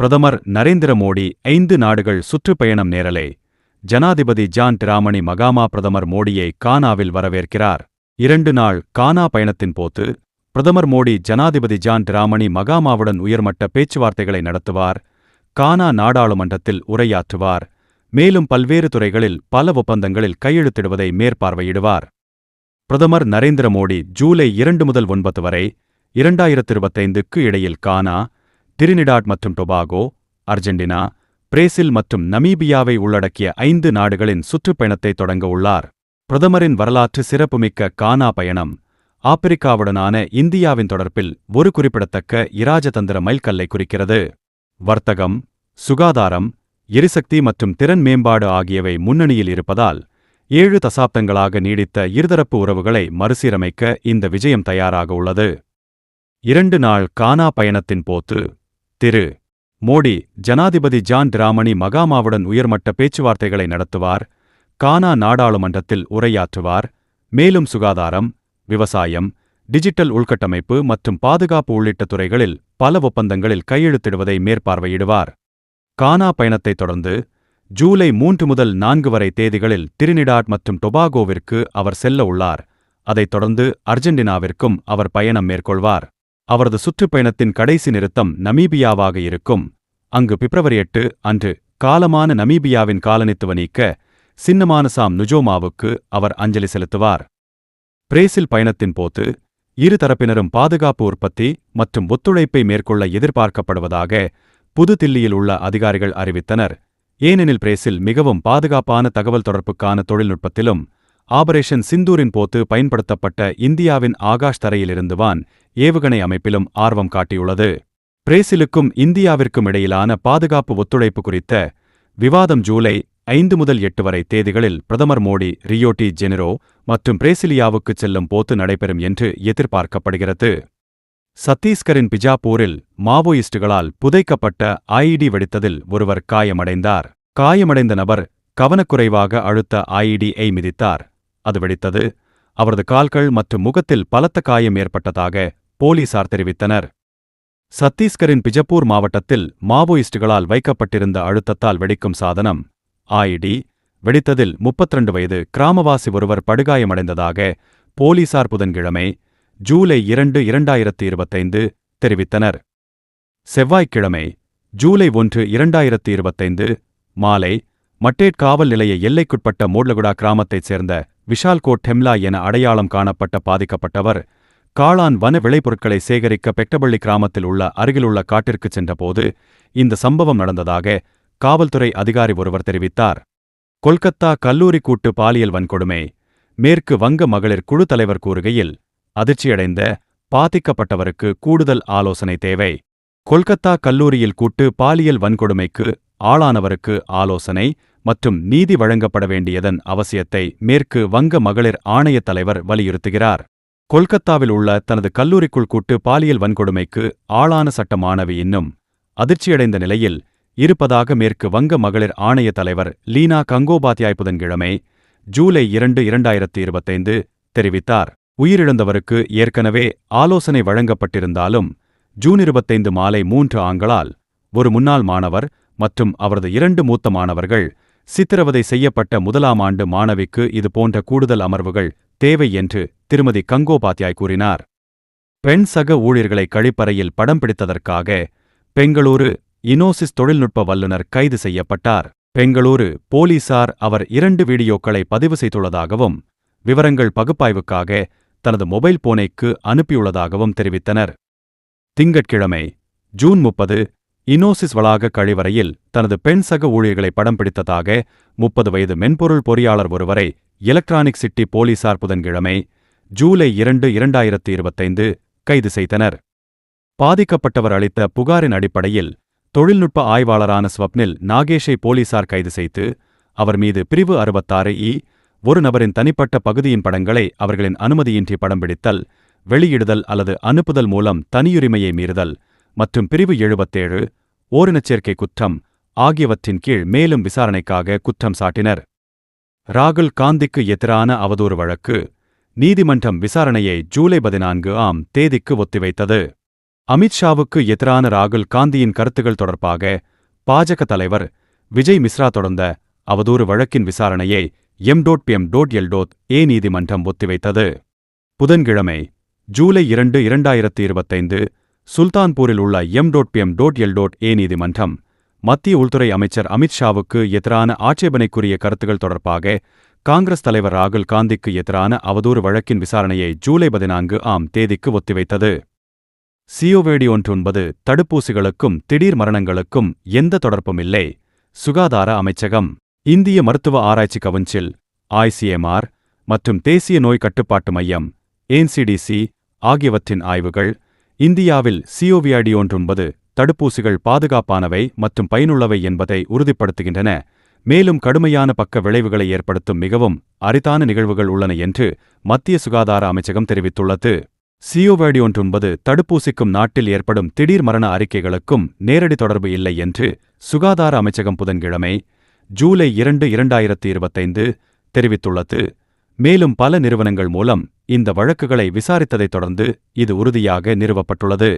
பிரதமர் நரேந்திர மோடி ஐந்து நாடுகள் சுற்றுப்பயணம் நேரலே. ஜனாதிபதி ஜான் டிராமணி மகாமா பிரதமர் மோடியை கானாவில் வரவேற்கிறார். இரண்டு நாள் கானா பயணத்தின் போது பிரதமர் மோடி ஜனாதிபதி ஜான் டிராமணி மகாமாவுடன் உயர்மட்ட பேச்சுவார்த்தைகளை நடத்துவார். கானா நாடாளுமன்றத்தில் உரையாற்றுவார். மேலும் பல்வேறு துறைகளில் பல ஒப்பந்தங்களில் கையெழுத்திடுவதை மேற்பார்வையிடுவார். பிரதமர் நரேந்திர மோடி ஜூலை இரண்டு முதல் ஒன்பது வரை இரண்டாயிரத்து இருபத்தைந்துக்கு இடையில் கானா டிரினிடாட் மற்றும் டொபாகோ அர்ஜென்டினா பிரேசில் மற்றும் நமீபியாவை உள்ளடக்கிய ஐந்து நாடுகளின் சுற்றுப்பயணத்தை தொடங்க உள்ளார். பிரதமரின் வரலாற்று சிறப்புமிக்க கானா பயணம் ஆப்பிரிக்காவுடனான இந்தியாவின் தொடர்பில் ஒரு குறிப்பிடத்தக்க இராஜதந்திர மைல்கல்லை குறிக்கிறது. வர்த்தகம் சுகாதாரம் எரிசக்தி மற்றும் திறன் மேம்பாடு ஆகியவை முன்னணியில் இருப்பதால் ஏழு தசாப்தங்களாக நீடித்த இருதரப்பு உறவுகளை மறுசீரமைக்க இந்த விஜயம் தயாராக உள்ளது. இரண்டு நாள் கானா பயணத்தின் போது திரு. மோடி ஜனாதிபதி ஜான் டிராமணி மகாமாவுடன் உயர்மட்ட பேச்சுவார்த்தைகளை நடத்துவார் கானா நாடாளுமன்றத்தில் உரையாற்றுவார். மேலும் சுகாதாரம் விவசாயம் டிஜிட்டல் உள்கட்டமைப்பு மற்றும் பாதுகாப்பு உள்ளிட்ட துறைகளில் பல ஒப்பந்தங்களில் கையெழுத்திடுவதை மேற்பார்வையிடுவார். கானா பயணத்தைத் தொடர்ந்து ஜூலை மூன்று முதல் நான்கு வரை தேதிகளில் திருநிடாட் மற்றும் டொபாகோவிற்கு அவர் செல்ல உள்ளார். அதைத் தொடர்ந்து அர்ஜென்டினாவிற்கும் அவர் பயணம் மேற்கொள்வார். அவரது சுற்றுப்பயணத்தின் கடைசி நிறுத்தம் நமீபியாவாக இருக்கும். அங்கு பிப்ரவரி எட்டு அன்று காலமான நமீபியாவின் காலனித்துவ நீக்க சின்னமானசாம் நுஜோமாவுக்கு அவர் அஞ்சலி செலுத்துவார். பிரேசில் பயணத்தின் போது இரு தரப்பினரும் பாதுகாப்பு உற்பத்தி மற்றும் ஒத்துழைப்பை மேற்கொள்ள எதிர்பார்க்கப்படுவதாக புதுதில்லியில் உள்ள அதிகாரிகள் அறிவித்தனர். ஏனெனில் பிரேசில் மிகவும் பாதுகாப்பான தகவல் தொடர்புக்கான தொழில்நுட்பத்திலும் ஆபரேஷன் சிந்தூரின் போது பயன்படுத்தப்பட்ட இந்தியாவின் ஆகாஷ் தரையிலிருந்து வான் ஏவுகணை அமைப்பிலும் ஆர்வம் காட்டியுள்ளது. பிரேசிலுக்கும் இந்தியாவிற்கும் இடையிலான பாதுகாப்பு ஒத்துழைப்பு குறித்த விவாதம் ஜூலை ஐந்து முதல் எட்டு வரை தேதிகளில் பிரதமர் மோடி ரியோட்டி ஜெனிரோ மற்றும் பிரேசிலியாவுக்குச் செல்லும் போது நடைபெறும் என்று எதிர்பார்க்கப்படுகிறது. சத்தீஸ்கரின் பிஜாப்பூரில் மாவோயிஸ்டுகளால் புதைக்கப்பட்ட ஐஇடி வெடித்ததில் ஒருவர் காயமடைந்தார். காயமடைந்த நபர் கவனக்குறைவாக அழுத்த ஐஇடியை மிதித்தார். அது வெடித்தது. அவரது கால்கள் மற்றும் முகத்தில் பலத்த காயம் ஏற்பட்டதாக போலீசார் தெரிவித்தனர். சத்தீஸ்கரின் பிஜப்பூர் மாவட்டத்தில் மாவோயிஸ்டுகளால் வைக்கப்பட்டிருந்த அழுத்தத்தால் வெடிக்கும் சாதனம் ஆயிடி வெடித்ததில் முப்பத்திரண்டு வயது கிராமவாசி ஒருவர் படுகாயமடைந்ததாக போலீசார் புதன்கிழமை ஜூலை இரண்டு இரண்டாயிரத்து இருபத்தைந்து தெரிவித்தனர். செவ்வாய்க்கிழமை ஜூலை ஒன்று இரண்டாயிரத்து இருபத்தைந்து மாலை மட்டேட் காவல் நிலைய எல்லைக்குட்பட்ட மோட்லகுடா கிராமத்தைச் சேர்ந்த விஷால்கோட் ஹெம்லா என அடையாளம் காணப்பட்ட பாதிக்கப்பட்டவர் காளான் வன விளைபொருட்களை சேகரிக்க பெட்டபள்ளி கிராமத்தில் உள்ள அருகிலுள்ள காட்டிற்குச் சென்றபோது இந்த சம்பவம் நடந்ததாக காவல்துறை அதிகாரி ஒருவர் தெரிவித்தார். கொல்கத்தா கல்லூரி கூட்டு பாலியல் வன்கொடுமை மேற்கு வங்க மகளிர் குழு தலைவர் கூறுகையில் அதிர்ச்சியடைந்த பாதிக்கப்பட்டவருக்கு கூடுதல் ஆலோசனை தேவை. கொல்கத்தா கல்லூரியில் கூட்டு பாலியல் வன்கொடுமைக்கு ஆளானவருக்கு ஆலோசனை மற்றும் நீதி வழங்கப்பட வேண்டியதன் அவசியத்தை மேற்கு வங்க மகளிர் ஆணையத் தலைவர் வலியுறுத்துகிறார். கொல்கத்தாவில் உள்ள தனது கல்லூரிக்குள் கூட்டு பாலியல் வன்கொடுமைக்கு ஆளான சட்ட மாணவி இன்னும் அதிர்ச்சியடைந்த நிலையில் இருப்பதாக மேற்கு வங்க மகளிர் ஆணைய தலைவர் லீனா கங்கோபாத்யாய் புதன்கிழமை ஜூலை இரண்டு இரண்டாயிரத்தி இருபத்தைந்து தெரிவித்தார். உயிரிழந்தவருக்கு ஏற்கனவே ஆலோசனை வழங்கப்பட்டிருந்தாலும் ஜூன் இருபத்தைந்து மாலை மூன்று ஆண்களால் ஒரு முன்னாள் மாணவர் மற்றும் அவரது இரண்டு மூத்த மாணவர்கள் சித்திரவதை செய்யப்பட்ட முதலாம் ஆண்டு மாணவிக்கு இது போன்ற கூடுதல் அமர்வுகள் தேவை என்று திருமதி கங்கோபாத்யாய் கூறினார். பெண் சக ஊழியர்களை கழிப்பறையில் படம் பிடித்ததற்காக பெங்களூரு இனோசிஸ் தொழில்நுட்ப வல்லுநர் கைது செய்யப்பட்டார். பெங்களூரு போலீசார் அவர் இரண்டு வீடியோக்களை பதிவு செய்துள்ளதாகவும் விவரங்கள் பகுப்பாய்வுக்காக தனது மொபைல் போனைக்கு அனுப்பியுள்ளதாகவும் தெரிவித்தனர். திங்கட்கிழமை ஜூன் முப்பது இனோசிஸ் வளாக கழிவறையில் தனது பெண் சக ஊழியர்களை படம் பிடித்ததாக முப்பது வயது மென்பொருள் பொறியாளர் ஒருவரை எலக்ட்ரானிக் சிட்டி போலீசார் புதன்கிழமை ஜூலை இரண்டு இரண்டாயிரத்தி இருபத்தைந்து கைது செய்தனர். பாதிக்கப்பட்டவர் அளித்த புகாரின் அடிப்படையில் தொழில்நுட்ப ஆய்வாளரான ஸ்வப்னில் நாகேஷை போலீசார் கைது செய்து அவர் மீது பிரிவு அறுபத்தாறு இ ஒரு நபரின் தனிப்பட்ட பகுதியின் படங்களை அவர்களின் அனுமதியின்றி படம் பிடித்தல் வெளியிடுதல் அல்லது அனுப்புதல் மூலம் தனியுரிமையை மீறுதல் மற்றும் பிரிவு எழுபத்தேழு ஓரினச்சேர்க்கை குற்றம் ஆகியவற்றின் கீழ் மேலும் விசாரணைக்காக குற்றம் சாட்டினர். ராகுல் காந்திக்கு எதிரான அவதூறு வழக்கு நீதிமன்றம் விசாரணையை ஜூலை பதினான்கு ஆம் தேதிக்கு ஒத்திவைத்தது. அமித்ஷாவுக்கு எதிரான ராகுல் காந்தியின் கருத்துகள் தொடர்பாக பாஜக தலைவர் விஜய் மிஸ்ரா தொடர்ந்த அவதூறு வழக்கின் விசாரணையை M dot P M dot L dot A நீதிமன்றம் ஒத்திவைத்தது. புதன்கிழமை ஜூலை இரண்டு இரண்டாயிரத்து இருபத்தைந்து சுல்தான்பூரில் உள்ள M dot P M dot L dot A நீதிமன்றம் மத்திய உள்துறை அமைச்சர் அமித்ஷாவுக்கு எதிரான ஆட்சேபனைக்குரிய கருத்துகள் தொடர்பாக காங்கிரஸ் தலைவர் ராகுல் காந்திக்கு எதிரான அவதூறு வழக்கின் விசாரணையை ஜூலை பதினான்கு ஆம் தேதிக்கு ஒத்திவைத்தது. சியோவேடி ஒன்றொன்பது தடுப்பூசிகளுக்கும் திடீர் மரணங்களுக்கும் எந்த தொடர்புமில்லை சுகாதார அமைச்சகம். இந்திய மருத்துவ ஆராய்ச்சி கவுன்சில் ஐசிஎம்ஆர் மற்றும் தேசிய நோய் கட்டுப்பாட்டு மையம் என்சிடிசி ஆகியவற்றின் ஆய்வுகள் இந்தியாவில் சிஓவிஐடி ஒன்றொன்பது தடுப்பூசிகள் பாதுகாப்பானவை மற்றும் பயனுள்ளவை என்பதை உறுதிப்படுத்துகின்றன. மேலும் கடுமையான பக்க விளைவுகளை ஏற்படுத்தும் மிகவும் அரிதான நிகழ்வுகள் உள்ளன என்று மத்திய சுகாதார அமைச்சகம் தெரிவித்துள்ளது. சியோவேடி ஒன்றொன்பது தடுப்பூசிக்கும் நாட்டில் ஏற்படும் திடீர் மரண அறிக்கைகளுக்கும் நேரடி தொடர்பு இல்லை என்று சுகாதார அமைச்சகம் புதன்கிழமை ஜூலை இரண்டு இரண்டாயிரத்து இருபத்தைந்து தெரிவித்துள்ளது. மேலும் பல நிறுவனங்கள் மூலம் இந்த வழக்குகளை விசாரித்ததைத் தொடர்ந்து இது உறுதியாக நிறுவப்பட்டுள்ளது.